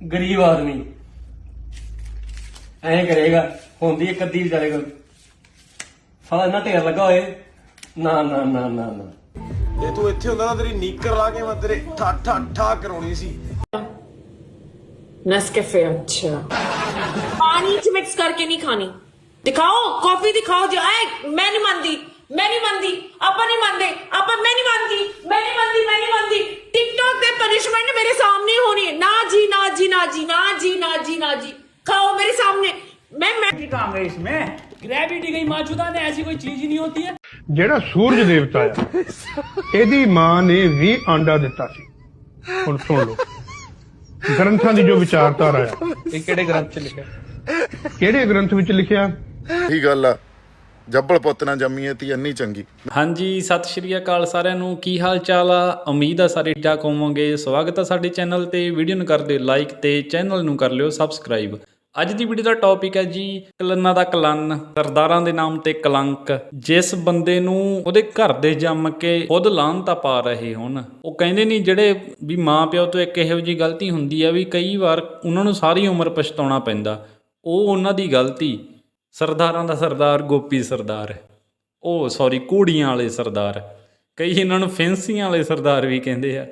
ਗਰੀਬ ਆਦਮੀ ਐਂ ਕਰੇਗਾ ਹੁੰਦੀ ਇੱਕ ਅੱਧੀ ਵਿਚਾਰੇ ਕੋਲ ਸਾਲਾ ਇੰਨਾ ਢੇਰ ਲੱਗਾ ਹੋਏ ਨਾ ਨਾ ਨਾ ਨਾ ਨਾ ਜੇ ਤੂੰ ਇੱਥੇ ਹੁੰਦਾ ਨਾ ਤੇਰੀ ਨੀਕਰ ਲਾ ਕੇ ਮੈਂ ਤੇਰੇ ਠਾ ਠਾ ਠਾ ਕਰਾਉਣੀ ਸੀ नेस्कैफे अच्छा पानी च मिक्स करके नहीं खानी दिखाओ कॉफी दिखाओ जो आए मैं ग्रेविटी कहीं मौजूदा है ऐसी कोई चीज ही नहीं होती है ਜਿਹੜਾ ਸੂਰਜ ਦੇਵਤਾ ਆ ਇਹਦੀ ਮਾਂ ਨੇ ਵੀ ਆਂਡਾ ਦਿੱਤਾ ਸੀ ਹੁਣ ਸੁਣ ਲਓ ਗ੍ਰੰਥਾਂ ਦੀ ਜੋ ਵਿਚਾਰਧਾਰਾ ਆ ਇਹ ਕਿਹੜੇ ਗ੍ਰੰਥ ਚ ਲਿਖਿਆ ਕਿਹੜੇ ਗ੍ਰੰਥ ਵਿੱਚ ਲਿਖਿਆ ਇਹੀ ਗੱਲ ਆ ਜੱਬਲ ਪੁੱਤ ਨਾ ਜੰਮੀਏ ਤੀ ਇੰਨੀ ਚੰਗੀ ਹਾਂਜੀ ਸਤਿ ਸ਼੍ਰੀ ਅਕਾਲ ਸਾਰਿਆਂ ਨੂੰ ਕੀ ਹਾਲ ਚਾਲ ਆ ਉਮੀਦ ਆ ਸਾਰੇ ਠੀਕ ਠਾਕ ਹੋਵੋਗੇ ਸਵਾਗਤ ਆ ਸਾਡੇ ਚੈਨਲ ਤੇ ਵੀਡੀਓ ਨੂੰ ਕਰ ਦਿਓ ਲਾਈਕ ਤੇ ਚੈਨਲ ਨੂੰ ਕਰ ਲਿਓ ਸਬਸਕ੍ਰਾਈਬ ਅੱਜ ਦੀ ਵੀਡੀਓ ਦਾ ਟੌਪਿਕ ਹੈ ਜੀ ਕਲੰਨਾ ਦਾ ਕਲੰਨ, ਸਰਦਾਰਾਂ ਦੇ ਨਾਮ ਤੇ ਕਲੰਕ। ਜਿਸ ਬੰਦੇ ਨੂੰ ਉਹਦੇ ਘਰ ਦੇ ਜੰਮ ਕੇ ਖੁਦ ਲਾਹਨਤਾ ਪਾ ਰਹੇ ਹੋਣ, ਉਹ ਕਹਿੰਦੇ ਨਹੀਂ ਜਿਹੜੇ ਵੀ ਮਾਂ ਪਿਓ ਤੋਂ ਇੱਕ ਇਹੋ ਜੀ ਗਲਤੀ ਹੁੰਦੀ ਆ ਵੀ ਕਈ ਵਾਰ ਉਹਨਾਂ ਨੂੰ ਸਾਰੀ ਉਮਰ ਪਛਤਾਉਣਾ ਪੈਂਦਾ। ਉਹ ਉਹਨਾਂ ਦੀ ਗਲਤੀ, ਸਰਦਾਰਾਂ ਦਾ ਸਰਦਾਰ ਗੋਪੀ ਸਰਦਾਰ, ਉਹ ਸੌਰੀ ਕੂੜੀਆਂ ਵਾਲੇ ਸਰਦਾਰ, ਕਈ ਇਹਨਾਂ ਨੂੰ ਫੈਂਸੀਆਂ ਵਾਲੇ ਸਰਦਾਰ ਵੀ ਕਹਿੰਦੇ ਆ।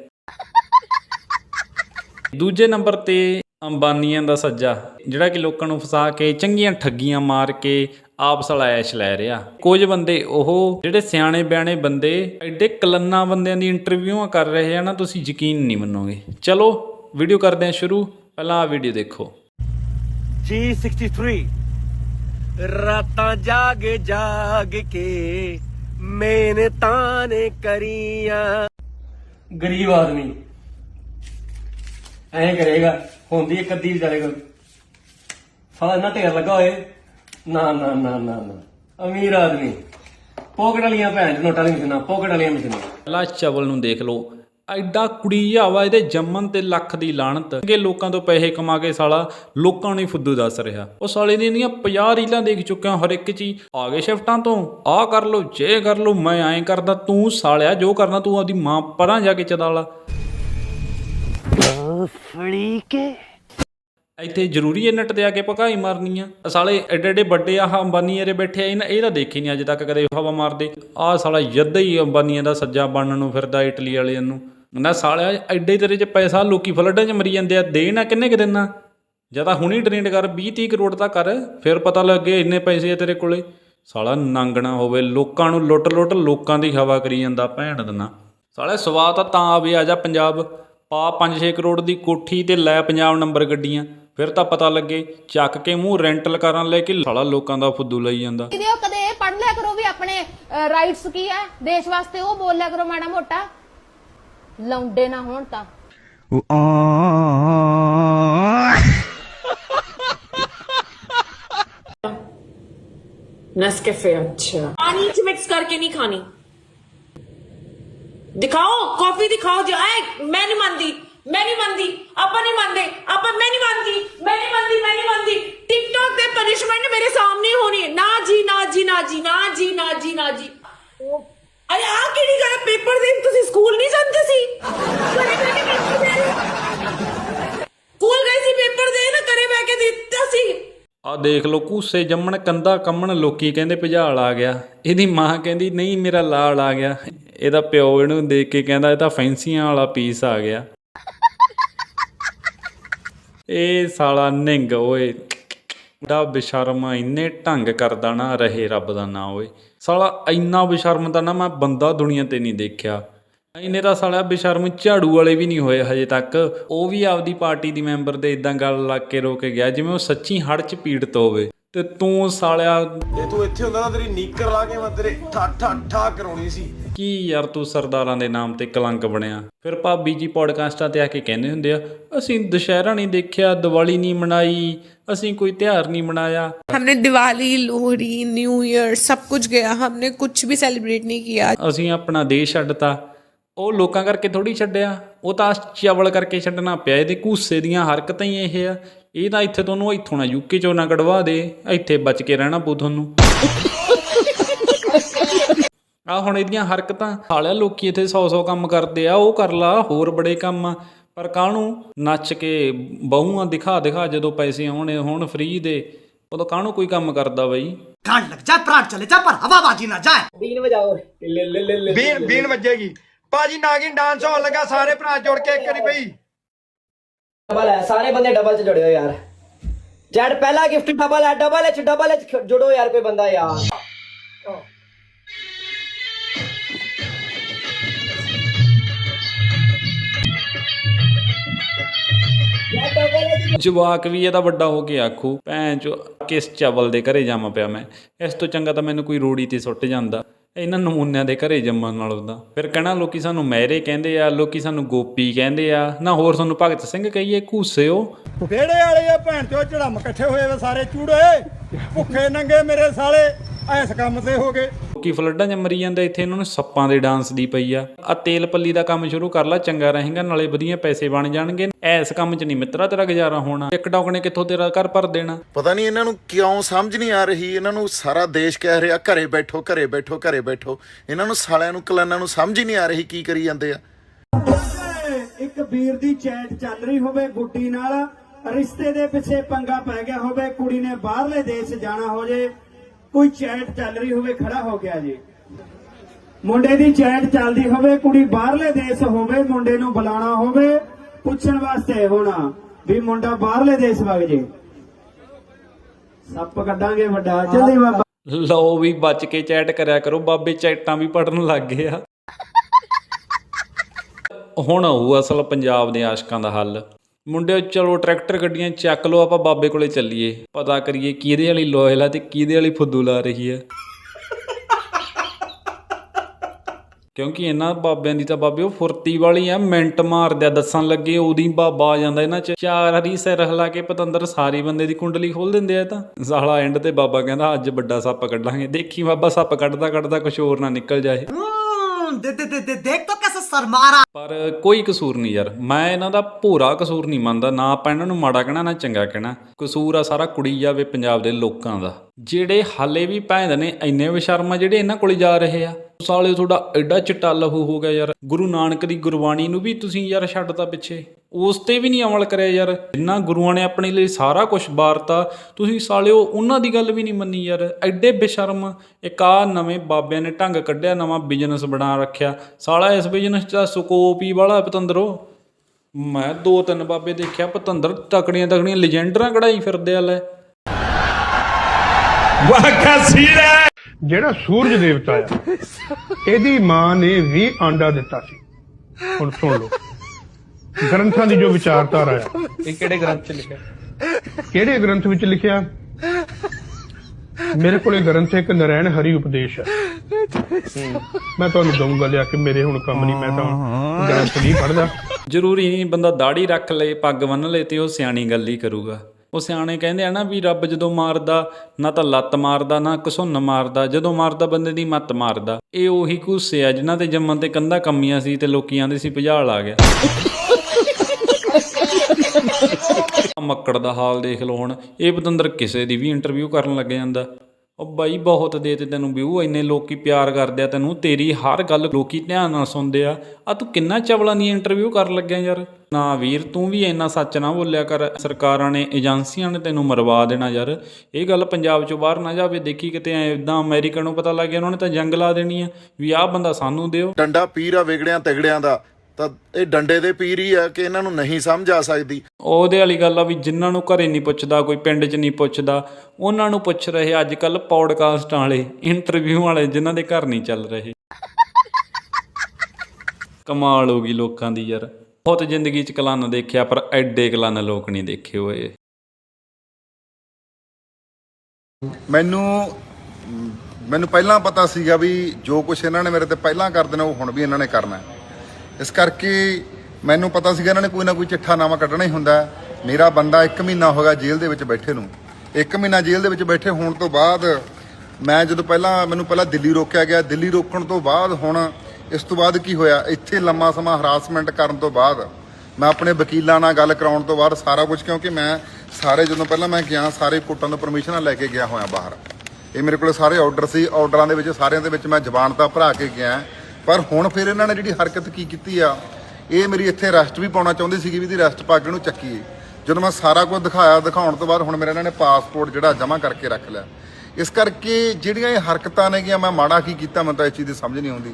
ਦੂਜੇ ਨੰਬਰ ਤੇ ਅੰਬਾਨੀਆਂ ਦਾ ਸੱਜਾ ਜਿਹੜਾ ਕਿ ਲੋਕਾਂ ਨੂੰ ਫਸਾ ਕੇ ਚੰਗੀਆਂ ਠੱਗੀਆਂ ਮਾਰ ਕੇ ਆਪ ਸਲਾਇਸ਼ ਲੈ ਰਿਹਾ। ਕੁਝ ਬੰਦੇ ਉਹ ਜਿਹੜੇ ਸਿਆਣੇ ਬਿਆਣੇ ਬੰਦੇ ਐਡੇ ਕਲੰਨਾ ਬੰਦਿਆਂ ਦੀ ਇੰਟਰਵਿਊਆਂ ਕਰ ਰਹੇ ਆ ਨਾ ਤੁਸੀਂ ਯਕੀਨ ਨਹੀਂ ਮੰਨੋਗੇ। ਚਲੋ ਵੀਡੀਓ ਕਰਦੇ ਹਾਂ ਸ਼ੁਰੂ। ਪਹਿਲਾਂ ਆ ਵੀਡੀਓ ਦੇਖੋ। G63 ਰਾਤਾਂ ਜਾਗ ਜਾਗ ਕੇ ਮੈਨੇ ਤਾਨੇ ਕਰੀਆਂ। ਗਰੀਬ ਆਦਮੀ ਐਂ ਕਰੇਗਾ, ਹੁੰਦੀ ਇੱਕ ਅੱਧੀ ਵਿਚਾਰੇ ਕੋਲ। ਸਾਲਾ ਇੰਨਾ ਢੇਰ ਲੱਗਾ ਹੋਏ। ਨਾ ਨਾ ਨਾ ਨਾ ਨਾ। ਅਮੀਰ ਆਦਮੀ। ਪੋਕਟ ਵਾਲੀਆਂ ਭੈਣ ਚੋਦ, ਨੋਟਾਂ ਵਾਲੀਆਂ ਮਸ਼ੀਨਾਂ, ਪੋਕਟ ਵਾਲੀਆਂ ਮਸ਼ੀਨਾਂ। ਪਹਿਲਾ ਚਵਲ ਨੂੰ ਦੇਖ ਲਓ। ਐਡਾ ਕੁੜੀ ਜਾਵਾ ਇਹਦੇ ਜੰਮਣ ਤੇ ਲੱਖ ਦੀ ਲਾਹਣਤ ਕਿ ਲੋਕਾਂ ਤੋਂ ਪੈਸੇ ਕਮਾ ਕੇ ਸਾਲਾ ਲੋਕਾਂ ਨੂੰ ਹੀ ਫੁੱਦੂ ਦੱਸ ਰਿਹਾ। ਉਹ ਸਾਲੇ ਦੀਆਂ ਦੀਆਂ 50 ਰੀਲਾਂ ਦੇਖ ਚੁੱਕਿਆ ਹਰ ਇੱਕ ਚ ਆ ਗਏ ਸ਼ਿਫਟਾਂ ਤੋਂ। ਆਹ ਕਰ ਲਓ, ਜੇ ਕਰ ਲਓ, ਮੈਂ ਐਂ ਕਰਦਾ, ਤੂੰ ਸਾਲਿਆ ਜੋ ਕਰਨਾ, ਤੂੰ ਆਪਦੀ ਮਾਂ ਪਰਾਂ ਜਾ ਕੇ ਚਦਾ ਚਦਾਲਾ ਇੱਥੇ ਜ਼ਰੂਰੀ ਹੈ ਨੈਟ ਤੇ ਆ ਕੇ ਪਕਾਈ ਮਾਰਨੀ ਆ। ਆਹ ਸਾਲੇ ਐਡੇ ਐਡੇ ਵੱਡੇ ਆਹ ਅੰਬਾਨੀਆਂ ਦੇ ਬੈਠੇ ਆ, ਇਹਨਾਂ ਇਹ ਦੇਖੀ ਨਹੀਂ ਅੱਜ ਤੱਕ ਕਦੇ ਹਵਾ ਮਾਰਦੇ। ਆਹ ਸਾਲਾ ਜੱਦਾ ਹੀ ਅੰਬਾਨੀਆਂ ਦਾ ਸੱਜਾ ਬਣਨ ਨੂੰ ਫਿਰਦਾ ਇਟਲੀ ਵਾਲਿਆਂ ਨੂੰ। ਨਾ ਸਾਲਿਆ, ਐਡੇ ਤੇਰੇ 'ਚ ਪੈਸਾ ਲੋਕੀ ਫਲੱਡਾਂ 'ਚ ਮਰੀ ਜਾਂਦੇ ਆ ਦੇ ਨਾ ਕਿੰਨੇ ਕੁ ਦਿਨਾਂ ਜਾਂ ਤਾਂ ਹੁਣੀ ਟ੍ਰੇਨਡ ਕਰ 20 30 ਕਰੋੜ ਦਾ ਕਰ, ਫਿਰ ਪਤਾ ਲੱਗੇ ਇੰਨੇ ਪੈਸੇ ਆ ਤੇਰੇ ਕੋਲੇ। ਸਾਲਾ ਨੰਗਣਾ ਹੋਵੇ, ਲੋਕਾਂ ਨੂੰ ਲੁੱਟ ਲੁੱਟ ਲੋਕਾਂ ਦੀ ਹਵਾ ਕਰੀ ਜਾਂਦਾ ਭੈਣ ਦਨਾ ਸਾਲੇ ਸਵਾਦ ਤਾਂ ਤਾਂ ਆਵੇ, ਆ ਜਾ ਪੰਜਾਬ। ਪਾ 5-6 ਕਰੋੜ ਦੀ ਕੋਠੀ ਤੇ ਲੈ ਪੰਜਾਬ ਨੰਬਰ ਗੱਡੀਆਂ। ਫਿਰ ਤਾਂ ਪਤਾ ਲੱਗੇ ਚੱਕ ਕੇ ਮੂੰਹ ਰੈਂਟਲ ਕਰਨ ਲੈ ਕੇ ਸਾਲਾ ਲੋਕਾਂ ਦਾ ਫੁੱਦੂ ਲਈ ਜਾਂਦਾ। ਕਿਦਿਓ ਕਦੇ ਇਹ ਪੜ੍ਹ ਲਿਆ ਕਰੋ ਵੀ ਆਪਣੇ ਰਾਈਟਸ ਕੀ ਹੈ ਦੇਸ਼ ਵਾਸਤੇ ਉਹ ਬੋਲ ਲਿਆ ਕਰੋ ਮਾੜਾ ਮੋਟਾ। ਲੌਂਡੇ ਨਾ ਹੋਣ ਤਾਂ। ਨਸਕੈਫੇ ਅੱਛਾ। ਪਾਣੀ ਚ ਮਿਕਸ ਕਰਕੇ ਨਹੀਂ ਖਾਣੀ। ਦਿਖਾਓ ਕਾਪੀ ਦਿਖਾਓ ਜੀ ਐ, ਮੈਂ ਨਹੀਂ ਮੰਨਦੀ, ਮੈਂ ਨਹੀਂ ਮੰਨਦੀ, ਆਪਾਂ ਨਹੀਂ ਮੰਨਦੇ, ਆਪਾਂ ਮੈਂ ਨਹੀਂ ਮੰਨਦੀ, ਮੈਂ ਨਹੀਂ ਮੰਨਦੀ, ਮੈਂ ਨਹੀਂ ਮੰਨਦੀ। ਟਿਕਟੌਕ ਤੇ ਪਨਿਸ਼ਮੈਂਟ ਮੇਰੇ ਸਾਹਮਣੇ ਹੋਣੀ ਨਾ ਜੀ ਨਾ ਜੀ ਨਾ ਜੀ ਨਾ ਜੀ ਨਾ ਜੀ ਨਾ ਜੀ। ਅਰੇ ਆ ਕਿਹੜੀ ਗੱਲ ਪੇਪਰ ਦੇਣ ਤੁਸੀਂ ਸਕੂਲ ਨਹੀਂ ਜਾਂਦੇ ਸੀ? ਘਰੇ ਪੇਪਰ ਗਏ ਸੀ, ਪੇਪਰ ਦੇ ਨਾ, ਘਰੇ ਬੈ ਕੇ ਦਿੱਤਾ ਸੀ। ਆ ਦੇਖ ਲੋ ਕੂਸੇ ਜੰਮਣ ਕੰਦਾ ਕੰਮਣ, ਲੋਕੀ ਕਹਿੰਦੇ ਭਜਾਲ ਆ ਗਿਆ। ਇਹਦੀ ਮਾਂ ਕਹਿੰਦੀ, ਨਹੀਂ, ਮੇਰਾ ਲਾਲ ਆ ਗਿਆ। ਇਹਦਾ ਪਿਓ ਇਹਨੂੰ ਦੇਖ ਕੇ ਕਹਿੰਦਾ, ਇਹ ਤਾਂ ਫੈਂਸੀਆਂ ਵਾਲਾ ਪੀਸ ਆ ਗਿਆ। ਇਹ ਸਾਲਾ ਨਿੰਗ, ਓਏ। ਦਾ ਬੇਸ਼ਰਮ ਇੰਨੇ ਢੰਗ ਕਰਦਾ ਨਾ, ਰਹੇ ਰੱਬ ਦਾ ਨਾਂ, ਓਏ। ਸਾਲਾ ਇੰਨਾ ਬੇਸ਼ਰਮ ਤਾਂ ਨਾ ਮੈਂ ਬੰਦਾ ਦੁਨੀਆ ਤੇ ਨਹੀਂ ਦੇਖਿਆ। ਇਹਨੇ ਤਾਂ ਸਾਲਾ ਬੇਸ਼ਰਮ ਝਾੜੂ ਵਾਲੇ ਵੀ ਨਹੀਂ ਹੋਏ ਹਜੇ ਤੱਕ। ਉਹ ਵੀ ਆਪਦੀ ਪਾਰਟੀ ਦੀ ਮੈਂਬਰ ਦੇ ਇਦਾਂ ਗੱਲ ਲੱਗ ਕੇ ਰੋ ਕੇ ਗਿਆ, ਜਿਵੇਂ ਉਹ ਸੱਚੀ ਹੜ ਚ ਪੀੜਤ ਹੋਵੇ। ਤੇ ਤੂੰ ਸਾਲਿਆ ਜੇ ਤੂੰ ਇੱਥੇ ਹੁੰਦਾ ਨਾ, ਤੇਰੀ ਨੀਕਰ ਲਾ ਕੇ ਮੈਂ ਤੇਰੇ ਠਾ ਠਾ ਠਾ ਕਰਾਉਣੀ ਸੀ। ਕੀ ਯਾਰ ਤੂੰ ਸਰਦਾਰਾਂ ਦੇ ਨਾਮ ਤੇ ਕਲੰਕ ਬਣਿਆ ਫਿਰ ਭਾਬੀ ਜੀ ਪੋਡਕਾਸਟਾਂ ਤੇ ਆ ਕੇ ਕਹਿੰਦੇ ਹੁੰਦੇ ਆ ਅਸੀਂ ਦੁਸ਼ਹਿਰਾ ਨਹੀਂ ਦੇਖਿਆ ਦੀਵਾਲੀ ਨਹੀਂ ਮਨਾਈ ਅਸੀਂ ਕੋਈ ਤਿਉਹਾਰ ਨਹੀਂ ਮਨਾਇਆ हमने दिवाली लोहड़ी न्यू ईयर सब कुछ गया हमने कुछ भी सेलिब्रेट नहीं किया ਅਸੀਂ ਆਪਣਾ ਦੇਸ਼ ਛੱਡਤਾ ਉਹ ਲੋਕਾਂ ਕਰਕੇ ਥੋੜੀ ਛੱਡਿਆ ਉਹ ਤਾਂ ਚਵਲ ਕਰਕੇ ਛੱਡਣਾ ਪਿਆ ਇਹਦੇ ਕੂਸੇ ਦੀਆਂ ਹਰਕਤਾਂ ਹੀ ਇਹ ਆ ਇਹ ਤਾਂ ਇੱਥੇ ਤੁਹਾਨੂੰ ਇੱਥੋਂ ਨਾ ਯੂਕੇ ਚੋਂ ਨਾ ਕਢਵਾ ਦੇ ਇੱਥੇ ਬਚ ਕੇ ਰਹਿਣਾ ਪਊ ਤੁਹਾਨੂੰ ਆ ਹੁਣ ਇਹਦੀਆਂ ਹਰਕਤਾਂ ਹਾਲਿਆ ਲੋਕੀ ਇੱਥੇ 100-100 ਕੰਮ ਕਰਦੇ ਆ ਉਹ ਕਰ ਲਾ ਹੋਰ ਬੜੇ ਕੰਮ ਪਰ ਕਾਹਨੂੰ ਨੱਚ ਕੇ ਬਹੂਆਂ ਦਿਖਾ ਦਿਖਾ ਜਦੋਂ ਪੈਸੇ ਆਉਣੇ ਹੁਣ ਫ੍ਰੀ ਦੇ ਉਦੋਂ ਕਾਹਨੂੰ ਕੋਈ ਕੰਮ ਕਰਦਾ ਬਈ? ਕਾਣ ਲੱਗ ਜਾ ਪ੍ਰਾਣ ਚਲੇ ਜਾ ਪਰ ਹਵਾਬਾਜੀ ਨਾ ਜਾਏ ਬੀਨ ਵਜਾਓ। ਲੈ ਲੈ ਲੈ ਬੀਨ ਬੀਨ ਵੱਜੇਗੀ। ਭਾਜੀ ਨਾਗਿਨ ਡਾਂਸ ਹੋਣ ਲੱਗਾ ਸਾਰੇ ਭਰਾ ਜੁੜ ਕੇ ਇੱਕ ਵਾਰੀ ਬਈ। ਡਬਲ ਹੈ ਸਾਰੇ ਬੰਦੇ ਡਬਲ ਚ ਜੁੜਿਓ ਯਾਰ। ਜੈਡ ਪਹਿਲਾ ਗਿਫਟ ਡਬਲ ਹੈ ਡਬਲ ਐਚ ਡਬਲ ਐਚ ਜੁੜੋ ਯਾਰ ਕੋਈ ਬੰਦਾ ਯਾਰ। ਜਵਾਕ ਵੀ ਇਹਦਾ ਵੱਡਾ ਹੋ ਕੇ ਆਖੂ, ਭੈਣ ਚੋ, ਕਿਸ ਚਵਲ ਦੇ ਘਰੇ ਜਾਵਾਂ ਪਿਆ ਮੈਂ। ਇਸ ਤੋਂ ਚੰਗਾ ਤਾਂ ਮੈਨੂੰ ਕੋਈ ਰੋੜੀ ਤੇ ਸੁੱਟ ਜਾਂਦਾ। ਇਹਨਾਂ ਨਮੂਨਿਆਂ ਦੇ ਘਰੇ ਜੰਮਣ ਨਾਲੋਂ ਤਾਂ। ਫਿਰ ਕਹਿਣਾ ਲੋਕੀ ਸਾਨੂੰ ਮਹਿਰੇ ਕਹਿੰਦੇ ਆ, ਲੋਕੀ ਸਾਨੂੰ ਗੋਪੀ ਕਹਿੰਦੇ ਆ। ਨਾ ਹੋਰ ਸਾਨੂੰ ਭਗਤ ਸਿੰਘ ਕਹੀਏ, ਘੂਸਿਓ। ਵਿਹੜੇ ਵਾਲੇ ਆ ਭੈਣ ਚੋ, ਝੜਮ ਇਕੱਠੇ ਹੋਏ ਵੇ ਸਾਰੇ ਚੂੜੇ। ਭੁੱਖੇ ਨੰਗੇ ਮੇਰੇ ਸਾਲੇ। ਐਸ ਕੰਮ ਤੇ ਹੋ ਗਏ। ਲੋਕੀ ਫਲੱਡਾਂ 'ਚ ਮਰੀ ਜਾਂਦੇ ਇੱਥੇ ਇਹਨਾਂ ਨੂੰ ਸੱਪਾਂ ਦੇ ਡਾਂਸ ਦੀ ਪਈ ਆ। ਆ ਤੇਲ ਪੱਲੀ ਦਾ ਕੰਮ ਸ਼ੁਰੂ ਕਰ ਲਾ ਚੰਗਾ ਰਹੇਗਾ ਨਾਲੇ ਵਧੀਆ ਪੈਸੇ ਬਣ ਜਾਣਗੇ। ਐਸ ਕੰਮ 'ਚ ਨਹੀਂ ਮਿੱਤਰਾ ਤੇਰਾ ਗੁਜ਼ਾਰਾ ਹੋਣਾ। ਇੱਕ ਡੌਕ ਨੇ ਕਿੱਥੋਂ ਤੇਰਾ ਘਰ ਭਰ ਦੇਣਾ? ਪਤਾ ਨਹੀਂ ਇਹਨਾਂ ਨੂੰ ਕਿਉਂ ਸਮਝ ਨਹੀਂ ਆ ਰਹੀ। ਇਹਨਾਂ ਨੂੰ ਸਾਰਾ ਦੇਸ਼ ਕਹਿ ਰਿਹਾ ਘਰੇ ਬੈਠੋ ਘਰੇ ਬੈਠੋ ਘਰੇ ਬੈਠੋ। ਇਹਨਾਂ ਨੂੰ ਸਾਲਿਆਂ ਨੂੰ ਕਲਾਨਾਂ ਨੂੰ ਸਮਝ ਹੀ ਨਹੀਂ ਆ ਰਹੀ ਕੀ ਕਰੀ ਜਾਂਦੇ ਆ। ਇੱਕ ਵੀਰ ਦੀ ਚੈਟ ਚੱਲ ਰਹੀ ਹੋਵੇ ਗੁੱਡੀ ਨਾਲ। ਰਿਸ਼ਤੇ ਦੇ ਪਿੱਛੇ ਪੰਗਾ ਪੈ ਗਿਆ ਹੋਵੇ ਕੁੜੀ ਨੇ ਬਾਹਰਲੇ ਦੇਸ਼ ਜਾਣਾ ਹੋ ਜੇ ਕੋਈ ਚੈਟ ਚੱਲ ਰਹੀ ਹੋਵੇ ਖੜਾ ਹੋ ਗਿਆ ਜੀ। ਮੁੰਡੇ ਦੀ ਚੈਟ ਚੱਲਦੀ ਹੋਵੇ ਕੁੜੀ ਬਾਹਰਲੇ ਦੇਸ਼ ਹੋਵੇ ਮੁੰਡੇ ਨੂੰ ਬੁਲਾਉਣਾ ਹੋਵੇ ਪੁੱਛਣ ਵਾਸਤੇ ਹੋਣਾ ਵੀ ਮੁੰਡਾ ਬਾਹਰਲੇ ਦੇਸ਼ ਵਗ ਜੇ। ਸੱਪ ਕੱਢਾਂਗੇ ਵੱਡਾ ਜਲਦੀ ਬਾਬਾ। ਲਓ ਵੀ ਬਚ ਕੇ ਚੈਟ ਕਰਿਆ ਕਰੋ ਬਾਬੇ ਚੈਟਾਂ ਵੀ ਪੜਨ ਲੱਗ ਗਏ ਆ। ਹੁਣ ਆਊ ਅਸਲ ਪੰਜਾਬ ਦੇ ਆਸ਼ਕਾਂ ਦਾ ਹੱਲ। ਮੁੰਡਿਓ ਚਲੋ ਟਰੈਕਟਰ ਗੱਡੀਆਂ ਚੱਕ ਲਓ, ਆਪਾਂ ਬਾਬੇ ਕੋਲੇ ਚੱਲੀਏ। ਪਤਾ ਕਰੀਏ ਕਿਹਦੇ ਵਾਲੀ ਲੋਇਲ ਆ ਤੇ ਕਿਹਦੇ ਵਾਲੀ ਫੁੱਦੂ ਲਾ ਰਹੀ ਹੈ। ਕਿਉਂਕਿ ਇਹਨਾਂ ਬਾਬਿਆਂ ਦੀ ਤਾਂ ਬਾਬੇ ਉਹ ਫੁਰਤੀ ਵਾਲੀ ਆ, ਮਿੰਟ ਮਾਰਦੇ ਦੱਸਣ ਲੱਗੇ, ਉਹਦੀ ਬਾਬਾ ਆ ਜਾਂਦਾ ਇਹਨਾਂ ਚ। ਚਾਰ ਹਰੀ ਸਿਰ ਹਿਲਾ ਕੇ ਪਤੰਦਰ ਸਾਰੀ ਬੰਦੇ ਦੀ ਕੁੰਡਲੀ ਖੋਲ ਦਿੰਦੇ ਆ ਤਾਂ। ਸਾਲਾ ਐਂਡ ਤੇ ਬਾਬਾ ਕਹਿੰਦਾ, ਅੱਜ ਵੱਡਾ ਸੱਪ ਕੱਢਾਂਗੇ। ਦੇਖੀ ਬਾਬਾ, ਸੱਪ ਕੱਢਦਾ ਕੱਢਦਾ ਕੁਝ ਹੋਰ ਨਾ ਨਿਕਲ ਜਾਏ। ਹੁਣ ਦੇ ਦੇ ਦੇ ਦੇਖ ਤੋ ਕਿਵੇਂ ਸਰਮਾਰਾ ਪਰ ਕੋਈ ਕਸੂਰ ਨਹੀਂ ਯਾਰ, ਮੈਂ ਇਹਨਾਂ ਦਾ ਭੋਰਾ ਕਸੂਰ ਨਹੀਂ ਮੰਨਦਾ, ਨਾ ਆਪਾਂ ਇਹਨਾਂ ਨੂੰ ਮਾੜਾ ਕਹਿਣਾ, ਨਾ ਚੰਗਾ ਕਹਿਣਾ। ਕਸੂਰ ਆ ਸਾਰਾ ਕੁੜੀ ਜਾਵੇ ਪੰਜਾਬ ਦੇ ਲੋਕਾਂ ਦਾ। ਜਿਹੜੇ ਹਾਲੇ ਵੀ ਭੈਣ ਨੇ, ਇੰਨੇ ਬਸ਼ਰਮ ਆ ਜਿਹੜੇ ਇਹਨਾਂ ਕੋਲੇ ਜਾ ਰਹੇ ਆ। ਸਾਲੇ ਤੁਹਾਡਾ ਐਡਾ ਚਿੱਟਾ ਲਹੂ ਹੋ ਗਿਆ ਯਾਰ। ਗੁਰੂ ਨਾਨਕ ਦੀ ਗੁਰਬਾਣੀ ਨੂੰ ਵੀ ਤੁਸੀਂ ਯਾਰ ਛੱਡਤਾ ਪਿੱਛੇ। ਉਸ ਤੇ ਵੀ ਨਹੀਂ ਅਮਲ ਕਰਿਆ ਯਾਰ। ਜਿੰਨਾ ਗੁਰੂਆਂ ਨੇ ਆਪਣੇ ਲਈ ਸਾਰਾ ਕੁਝ ਵਾਰਤਾ, ਤੁਸੀਂ ਸਾਲਿਓ ਉਹਨਾਂ ਦੀ ਗੱਲ ਵੀ ਨਹੀਂ ਮੰਨੀ ਯਾਰ। ਐਡੇ ਬੇਸ਼ਰਮ ਇੱਕ ਆ ਨਵੇਂ ਬਾਬਿਆਂ ਨੇ ਢੰਗ ਕੱਢਿਆ, ਨਵਾਂ ਬਿਜ਼ਨਸ ਬਣਾ ਰੱਖਿਆ। ਸਾਲਾ ਇਸ ਬਿਜ਼ਨਸ 'ਚ ਸਕੋਪ ਹੀ ਵਾਲਾ ਪਤੰਦਰੋ। ਮੈਂ ਦੋ ਤਿੰਨ ਬਾਬੇ ਦੇਖਿਆ, ਪਤੰਦਰ ਤਕੜੀਆਂ ਤਕੜੀਆਂ ਲੈਜੈਂਡਰਾਂ ਕਢਾਈ ਫਿਰਦੇ ਆ ਲੈ। ਜਿਹੜਾ ਸੂਰਜ ਦੇਵਤਾ ਆ ਇਹਦੀ ਮਾਂ ਨੇ ਵੀ ਆਂਡਾ ਦਿੱਤਾ ਸੀ। ਹੁਣ ਸੁਣ ਲਓ। ਗ੍ਰੰਥਾਂ ਦੀ ਜੋ ਵਿਚਾਰਧਾਰਾ ਆ। ਇਹ ਕਿਹੜੇ ਗ੍ਰੰਥ 'ਚ ਲਿਖਿਆ? ਕਿਹੜੇ ਗ੍ਰੰਥ ਵਿੱਚ ਲਿਖਿਆ? ਮੇਰੇ ਕੋਲੇ ਗ੍ਰੰਥ ਇੱਕ ਨਰੈਣ ਹਰੀ ਉਪਦੇਸ਼ ਹੈ ਮੈਂ ਤੁਹਾਨੂੰ ਦਊਂਗਾ ਲਿਆ ਕੇ ਮੇਰੇ ਹੁਣ ਕੰਮ ਨਹੀਂ ਮੈਂ ਤਾਂ ਗ੍ਰੰਥ ਨਹੀਂ ਪੜ੍ਹਦਾ। ਜ਼ਰੂਰੀ ਨਹੀਂ ਬੰਦਾ ਦਾੜੀ ਰੱਖ ਲਏ ਪੱਗ ਬੰਨ ਲਏ ਤੇ ਉਹ ਸਿਆਣੀ ਗੱਲ ਹੀ ਕਰੂਗਾ। ਉਹ ਸਿਆਣੇ ਕਹਿੰਦੇ ਆ ਨਾ ਵੀ ਰੱਬ ਜਦੋਂ ਮਾਰਦਾ, ਨਾ ਤਾਂ ਲੱਤ ਮਾਰਦਾ, ਨਾ ਘਸੁੰਨ ਮਾਰਦਾ, ਜਦੋਂ ਮਾਰਦਾ ਬੰਦੇ ਦੀ ਮੱਤ ਮਾਰਦਾ। ਇਹ ਉਹੀ ਘੂਸੇ ਆ ਜਿਨ੍ਹਾਂ ਤੇ ਜੰਮਣ ਤੇ ਕੰਧਾਂ ਕੰਮੀਆਂ ਸੀ ਤੇ ਲੋਕੀ ਆਂਦੇ ਸੀ ਭਜਾਲ ਆ ਗਿਆ। ਮੱਕੜ ਦਾ ਹਾਲ ਦੇਖ ਲਓ ਹੁਣ। ਇਹ ਪਤੰਦਰ ਕਿਸੇ ਦੀ ਵੀ ਇੰਟਰਵਿਊ ਕਰਨ ਲੱਗ ਜਾਂਦਾ। ਉਹ ਬਾਈ ਬਹੁਤ ਦੇ ਤੇ ਤੈਨੂੰ ਵਿਊ, ਇੰਨੇ ਲੋਕੀ ਪਿਆਰ ਕਰਦੇ ਆ ਤੈਨੂੰ, ਤੇਰੀ ਹਰ ਗੱਲ ਲੋਕੀ ਧਿਆਨ ਨਾਲ ਸੁਣਦੇ ਆ। ਆ ਤੂੰ ਕਿੰਨਾ ਚਵਲਾਂ ਦੀ ਇੰਟਰਵਿਊ ਕਰਨ ਲੱਗਿਆ ਯਾਰ? ਨਾ ਵੀਰ, ਤੂੰ ਵੀ ਇੰਨਾ ਸੱਚ ਨਾ ਬੋਲਿਆ ਕਰ। ਸਰਕਾਰਾਂ ਨੇ, ਏਜੰਸੀਆਂ ਨੇ ਤੈਨੂੰ ਮਰਵਾ ਦੇਣਾ ਯਾਰ। ਇਹ ਗੱਲ ਪੰਜਾਬ ਚੋਂ ਬਾਹਰ ਨਾ ਜਾਵੇ, ਦੇਖੀ ਕਿਤੇ ਐ ਇਦਾਂ ਅਮਰੀਕਾ ਨੂੰ ਪਤਾ ਲੱਗ ਗਿਆ, ਉਹਨਾਂ ਨੇ ਤਾਂ ਜੰਗ ਲਾ ਦੇਣੀ ਆ। ਵੀ ਆਹ ਬੰਦਾ ਸਾਨੂੰ ਦਿਓ। ਡੰਡਾ ਪੀਰ ਆ ਵਿਗੜਿਆਂ ਤਗੜਿਆਂ ਦਾ। ਤਾਂ ਇਹ ਡੰਡੇ ਦੇ ਪੀਰ ਹੀ ਆ ਕਿ ਇਹਨਾਂ ਨੂੰ ਨਹੀਂ ਸਮਝ ਆ ਸਕਦੀ। ਉਹਦੇ ਵਾਲੀ ਗੱਲ ਆ ਵੀ ਜਿਨ੍ਹਾਂ ਨੂੰ ਘਰੇ ਨਹੀਂ ਪੁੱਛਦਾ ਕੋਈ ਪਿੰਡ 'ਚ ਨਹੀਂ ਪੁੱਛਦਾ ਉਹਨਾਂ ਨੂੰ ਪੁੱਛ ਰਹੇ ਅੱਜ ਕੱਲ ਪੌਡਕਾਸਟਾਂ ਵਾਲੇ ਇੰਟਰਵਿਊ ਵਾਲੇ ਜਿਨ੍ਹਾਂ ਦੇ ਘਰ ਨਹੀਂ ਚੱਲ ਰਹੇ। ਕਮਾਲ ਹੋ ਗਈ ਲੋਕਾਂ ਦੀ ਯਾਰ। ਬਹੁਤ ਜ਼ਿੰਦਗੀ 'ਚ ਕਲਨ ਦੇਖਿਆ ਪਰ ਐਡੇ ਕਲਨ ਲੋਕ ਨਹੀਂ ਦੇਖੇ ਹੋਏ। ਮੈਨੂੰ ਮੈਨੂੰ ਪਹਿਲਾਂ ਪਤਾ ਸੀਗਾ ਵੀ ਜੋ ਕੁਝ ਇਹਨਾਂ ਨੇ ਮੇਰੇ ਤੇ ਪਹਿਲਾਂ ਕਰ ਦੇਣਾ ਉਹ ਹੁਣ ਵੀ ਇਹਨਾਂ ਨੇ ਕਰਨਾ। ਹੈ। ਇਸ ਕਰਕੇ ਮੈਨੂੰ ਪਤਾ ਸੀਗਾ ਇਹਨਾਂ ਨੇ ਕੋਈ ਨਾ ਕੋਈ ਚਿੱਠਾ ਨਾਮਾ ਕੱਢਣਾ ਹੀ ਹੁੰਦਾ। ਮੇਰਾ ਬੰਦਾ 1 ਮਹੀਨਾ ਹੋ ਜੇਲ੍ਹ ਦੇ ਵਿੱਚ ਬੈਠੇ ਨੂੰ। 1 ਮਹੀਨਾ ਜੇਲ੍ਹ ਦੇ ਵਿੱਚ ਬੈਠੇ ਹੋਣ ਤੋਂ ਬਾਅਦ ਮੈਂ ਜਦੋਂ ਪਹਿਲਾਂ, ਮੈਨੂੰ ਪਹਿਲਾਂ ਦਿੱਲੀ ਰੋਕਿਆ ਗਿਆ। ਦਿੱਲੀ ਰੋਕਣ ਤੋਂ ਬਾਅਦ ਹੁਣ ਇਸ ਤੋਂ ਬਾਅਦ ਕੀ ਹੋਇਆ? ਇੱਥੇ ਲੰਮਾ ਸਮਾਂ ਹਰਾਸਮੈਂਟ ਕਰਨ ਤੋਂ ਬਾਅਦ ਮੈਂ ਆਪਣੇ ਵਕੀਲਾਂ ਨਾਲ ਗੱਲ ਕਰਾਉਣ ਤੋਂ ਬਾਅਦ ਸਾਰਾ ਕੁਝ, ਕਿਉਂਕਿ ਮੈਂ ਸਾਰੇ ਜਦੋਂ ਪਹਿਲਾਂ ਮੈਂ ਗਿਆ, ਸਾਰੇ ਕੋਟਾਂ ਤੋਂ ਪਰਮਿਸ਼ਨਾਂ ਲੈ ਕੇ ਗਿਆ ਹੋਇਆ ਬਾਹਰ। ਇਹ ਮੇਰੇ ਕੋਲ ਸਾਰੇ ਆਰਡਰ ਸੀ। ਆਰਡਰਾਂ ਦੇ ਵਿੱਚ, ਸਾਰਿਆਂ ਦੇ ਵਿੱਚ ਮੈਂ ਜ਼ਬਾਨ ਤਾਂ ਭਰਾ ਕੇ ਗਿਆ। ਪਰ ਹੁਣ ਫਿਰ ਇਹਨਾਂ ਨੇ ਜਿਹੜੀ ਹਰਕਤ ਕੀ ਕੀਤੀ ਆ, ਇਹ ਮੇਰੀ ਇੱਥੇ ਰੈਸਟ ਵੀ ਪਾਉਣਾ ਚਾਹੁੰਦੀ ਸੀਗੀ ਵੀ ਇਹਦੀ ਅਰੈਸਟ ਪਾ ਕੇ ਇਹਨੂੰ ਚੱਕੀਏ। ਜਦੋਂ ਮੈਂ ਸਾਰਾ ਕੁਝ ਦਿਖਾਇਆ, ਦਿਖਾਉਣ ਤੋਂ ਬਾਅਦ ਹੁਣ ਮੇਰਾ ਇਹਨਾਂ ਨੇ ਪਾਸਪੋਰਟ ਜਿਹੜਾ ਜਮ੍ਹਾਂ ਕਰਕੇ ਰੱਖ ਲਿਆ। ਇਸ ਕਰਕੇ ਜਿਹੜੀਆਂ ਇਹ ਹਰਕਤਾਂ ਨੇਗੀਆਂ, ਮੈਂ ਮਾੜਾ ਕੀ ਕੀਤਾ, ਮੈਨੂੰ ਤਾਂ ਇਸ ਚੀਜ਼ ਦੀ ਸਮਝ ਨਹੀਂ ਆਉਂਦੀ।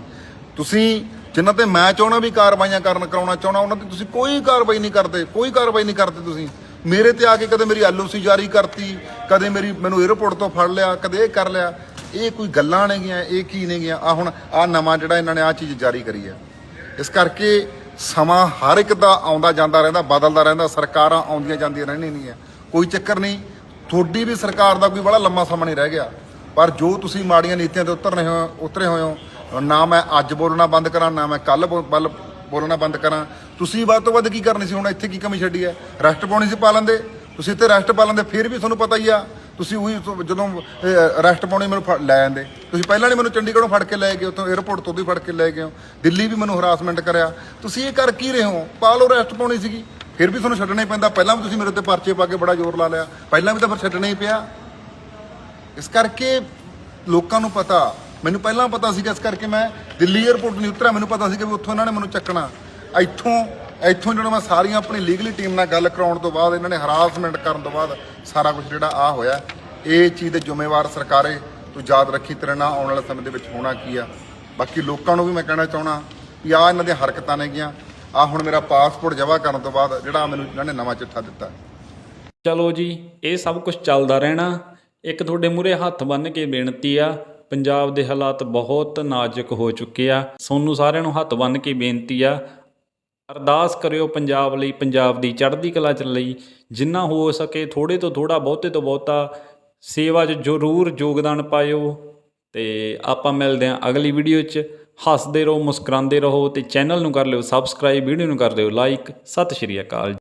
ਤੁਸੀਂ ਜਿਨ੍ਹਾਂ ਤੇ ਮੈਂ ਚਾਹਣਾ ਵੀ ਕਾਰਵਾਈਆਂ ਕਰਨ, ਕਰਾਉਣਾ ਚਾਹਣਾ ਉਹਨਾਂ ਤੇ ਤੁਸੀਂ ਕੋਈ ਕਾਰਵਾਈ ਨਹੀਂ ਕਰਦੇ, ਕੋਈ ਕਾਰਵਾਈ ਨਹੀਂ ਕਰਦੇ ਤੁਸੀਂ। ਮੇਰੇ ਤੇ ਆ ਕੇ ਕਦੇ ਮੇਰੀ ਐਲਓਸੀ ਜਾਰੀ ਕਰਤੀ, ਕਦੇ ਮੇਰੀ ਮੈਨੂੰ 에어ਪੋਰਟ ਤੋਂ ਫੜ ਲਿਆ, ਕਦੇ ਇਹ ਕਰ ਲਿਆ। ਇਹ ਕੋਈ ਗੱਲਾਂ ਨੇਗੀਆਂ ਇਹ ਕੀ ਨੇਗੀਆਂ ਆ ਹੁਣ ਆ ਨਵਾਂ ਜਿਹੜਾ ਇਹਨਾਂ ਨੇ ਆ ਚੀਜ਼ ਜਾਰੀ ਕਰੀ ਹੈ। ਇਸ ਕਰਕੇ ਸਮਾਂ ਹਰ ਇੱਕ ਦਾ ਆਉਂਦਾ ਜਾਂਦਾ ਰਹਿੰਦਾ, ਬਦਲਦਾ ਰਹਿੰਦਾ, ਸਰਕਾਰਾਂ ਆਉਂਦੀਆਂ ਜਾਂਦੀਆਂ ਰਹਿਣੀਆਂ ਕੋਈ ਚੱਕਰ ਨਹੀਂ, ਤੁਹਾਡੀ ਵੀ ਸਰਕਾਰ ਦਾ ਕੋਈ ਬੜਾ ਲੰਮਾ ਸਮਾਂ ਨਹੀਂ ਰਹਿ ਗਿਆ। ਪਰ ਜੋ ਤੁਸੀਂ ਮਾੜੀਆਂ ਨੀਤੀਆਂ ਤੇ ਉਤਰਨੇ ਹੋ, ਉਤਰੇ ਹੋਏ ਹੋ, ਨਾ ਮੈਂ ਅੱਜ ਬੋਲਣਾ ਬੰਦ ਕਰਾਂ, ਨਾ ਮੈਂ ਕੱਲ ਬੋਲਣਾ ਬੰਦ ਕਰਾਂ। ਤੁਸੀਂ ਵੱਧ ਤੋਂ ਵੱਧ ਕੀ ਕਰਨੀ ਸੀ? ਹੁਣ ਇੱਥੇ ਕੀ ਕਮੀ ਛੱਡੀ ਹੈ? ਰੈਸਟ ਪਾਉਣੀ ਸੀ ਪਾ ਲੈਂਦੇ ਤੁਸੀਂ ਇੱਥੇ ਰੈਸਟ ਪਾ ਲੈਂਦੇ ਫਿਰ ਵੀ ਤੁਹਾਨੂੰ ਪਤਾ ਹੀ ਆ ਤੁਸੀਂ ਉਹੀ ਜਦੋਂ ਅਰੈਸਟ ਪਾਉਣੀ ਮੈਨੂੰ ਫੜ- ਲੈ ਜਾਂਦੇ ਤੁਸੀਂ ਪਹਿਲਾਂ ਨਹੀਂ ਮੈਨੂੰ ਚੰਡੀਗੜ੍ਹੋਂ ਫੜ ਕੇ ਲੈ ਗਏ, ਉੱਥੋਂ 에어ਪੋਰਟ ਤੋਂ ਵੀ ਫੜ ਕੇ ਲੈ ਗਏ ਹੋ। ਦਿੱਲੀ ਵੀ ਮੈਨੂੰ ਹਰਾਸਮੈਂਟ ਕਰਿਆ। ਤੁਸੀਂ ਇਹ ਕਰ ਕੀ ਰਹੇ ਹੋ? ਪਾ ਲਓ ਅਰੈਸਟ ਪਾਉਣੀ ਸੀਗੀ। ਫਿਰ ਵੀ ਤੁਹਾਨੂੰ ਛੱਡਣਾ ਹੀ ਪੈਂਦਾ। ਪਹਿਲਾਂ ਵੀ ਤੁਸੀਂ ਮੇਰੇ ਉੱਤੇ ਪਰਚੇ ਪਾ ਕੇ ਬੜਾ ਜ਼ੋਰ ਲਾ ਲਿਆ। ਪਹਿਲਾਂ ਵੀ ਤਾਂ ਫਿਰ ਛੱਡਣਾ ਹੀ ਪਿਆ। ਇਸ ਕਰਕੇ ਲੋਕਾਂ ਨੂੰ ਪਤਾ, ਮੈਨੂੰ ਪਹਿਲਾਂ ਪਤਾ ਸੀਗਾ ਇਸ ਕਰਕੇ ਮੈਂ ਦਿੱਲੀ 에ਅਰਪੋਰਟ ਨਹੀਂ ਉਤਰਿਆ। ਮੈਨੂੰ ਪਤਾ ਸੀਗਾ ਵੀ ਉੱਥੋਂ ਇਹਨਾਂ ਨੇ ਮੈਨੂੰ ਚੱਕਣਾ। ਇੱਥੋਂ ਇੱਥੋਂ ਜਿਹੜਾ ਮੈਂ ਸਾਰੀਆਂ ਆਪਣੀ ਲੀਗਲੀ ਟੀਮ ਨਾਲ ਗੱਲ ਕਰਾਉਣ ਤੋਂ ਬਾਅਦ ਇਹਨਾਂ ਨੇ ਹਰਾਸਮੈਂਟ ਕਰਨ ਤੋਂ ਬਾਅਦ ਸਾਰਾ ਕੁਝ ਜਿਹੜਾ ਆ ਹੋਇਆ। ਇਹ ਚੀਜ਼ ਦੇ ਜ਼ਿੰਮੇਵਾਰ ਸਰਕਾਰੇ, ਤੂੰ ਯਾਦ ਰੱਖੀ ਤੇਰੇ ਨਾਲ ਆਉਣ ਵਾਲੇ ਸਮੇਂ ਦੇ ਵਿੱਚ ਹੋਣਾ ਕੀ ਆ। ਬਾਕੀ ਲੋਕਾਂ ਨੂੰ ਵੀ ਮੈਂ ਕਹਿਣਾ ਚਾਹਣਾ ਵੀ ਆ ਇਹਨਾਂ ਦੀਆਂ ਹਰਕਤਾਂ ਨੇਗੀਆਂ। ਆ ਹੁਣ ਮੇਰਾ ਪਾਸਪੋਰਟ ਜਮ੍ਹਾਂ ਕਰਨ ਤੋਂ ਬਾਅਦ ਜਿਹੜਾ ਮੈਨੂੰ ਇਹਨਾਂ ਨੇ ਨਵਾਂ ਚਿੱਠਾ ਦਿੱਤਾ। ਚਲੋ ਜੀ, ਇਹ ਸਭ ਕੁਝ ਚੱਲਦਾ ਰਹਿਣਾ। ਇੱਕ ਤੁਹਾਡੇ ਮੂਹਰੇ ਹੱਥ ਬੰਨ੍ਹ ਕੇ ਬੇਨਤੀ ਆ, ਪੰਜਾਬ ਦੇ ਹਾਲਾਤ ਬਹੁਤ ਨਾਜ਼ੁਕ ਹੋ ਚੁੱਕੇ ਆ। ਸੋਨੂੰ ਸਾਰਿਆਂ ਨੂੰ ਹੱਥ ਬੰਨ੍ਹ ਕੇ ਬੇਨਤੀ ਆ ਅਰਦਾਸ ਕਰਿਓ ਪੰਜਾਬ ਲਈ, ਪੰਜਾਬ ਦੀ ਚੜ੍ਹਦੀ ਕਲਾ ਚ ਲਈ। ਜਿੰਨਾ ਹੋ ਸਕੇ ਥੋੜੇ ਤੋਂ ਥੋੜਾ ਬਹੁਤੇ ਤੋਂ ਬਹੁਤਾ ਸੇਵਾ 'ਚ ਜ਼ਰੂਰ ਯੋਗਦਾਨ ਪਾਇਓ। ਤੇ ਆਪਾਂ ਮਿਲਦੇ ਹਾਂ ਅਗਲੀ ਵੀਡੀਓ 'ਚ। ਹੱਸਦੇ ਰਹੋ, ਮੁਸਕਰਾਉਂਦੇ ਰਹੋ ਤੇ ਚੈਨਲ ਨੂੰ ਕਰ ਲਿਓ ਸਬਸਕ੍ਰਾਈਬ ਵੀਡੀਓ ਨੂੰ ਕਰ ਦਿਓ ਲਾਈਕ ਸਤਿ ਸ਼੍ਰੀ ਅਕਾਲ